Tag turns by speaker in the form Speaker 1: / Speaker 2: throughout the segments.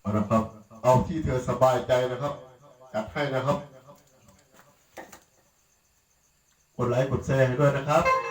Speaker 1: เอานะครับ เอาที่เธอสบายใจนะครับ จัดให้นะครับ กดไลค์กดแชร์ให้ด้วยนะครับ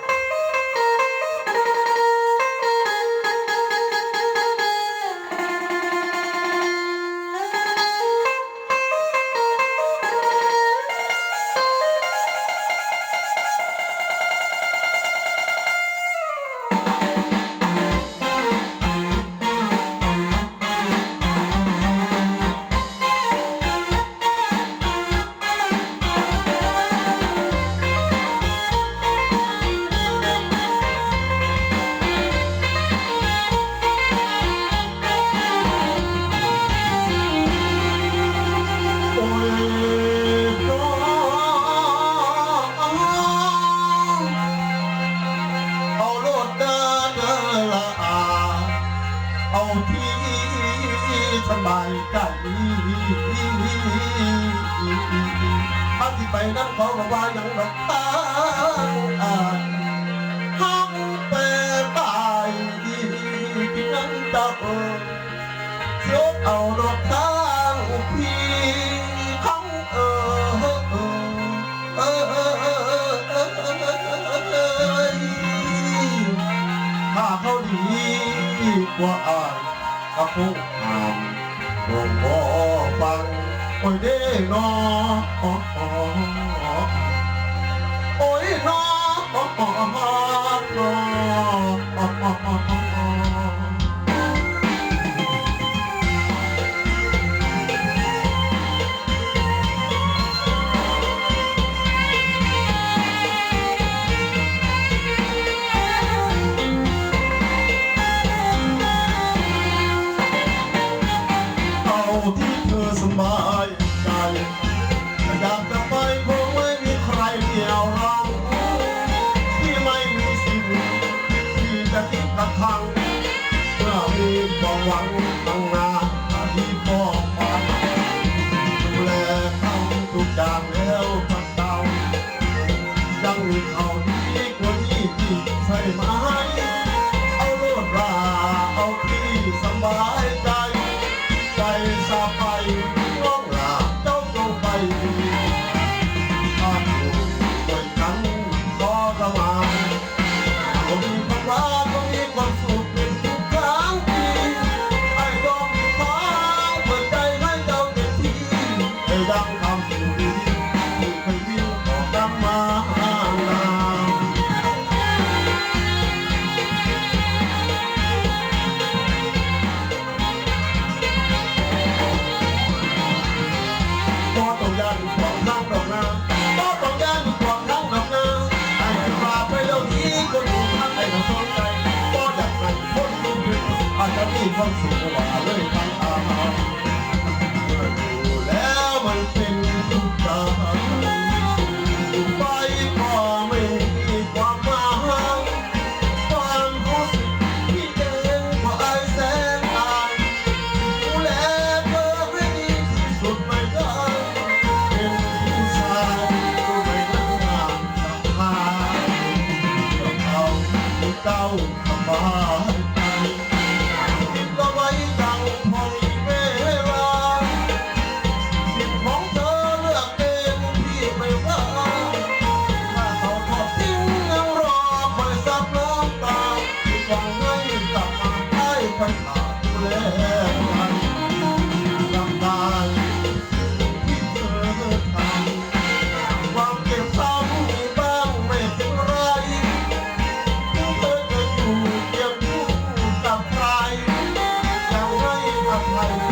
Speaker 1: สบายใจถ้าที่ไปนั้นขาบอกว่ายังดอกตาอ่านห้องเปิดตายที่นั้นจะเออยกเอาดอกทางพี่เขาเออเออเออเออเออเออเออถ้าเขาดีกว่าอาย ก็คงทำคงบ่ฟังโอ้ยเด้นอโอ้ยนอ คิดกระทังเมื่อมีความหวังตั้งนานที่พ่อฝันดูแลเขาทุกอย่างแล้วพักเตายังมีเขาที่กว่านี้ที่ใช่ไหมเอาโลดราเอาที่สบายใจ คนอื่นท กันขาดแล้วจำได้ที่ธอทำความเจ็บซ้ำบ้งไม่เป็นไร เธอจะอยู่เคียงคู่กับใครจะไม่ทำให้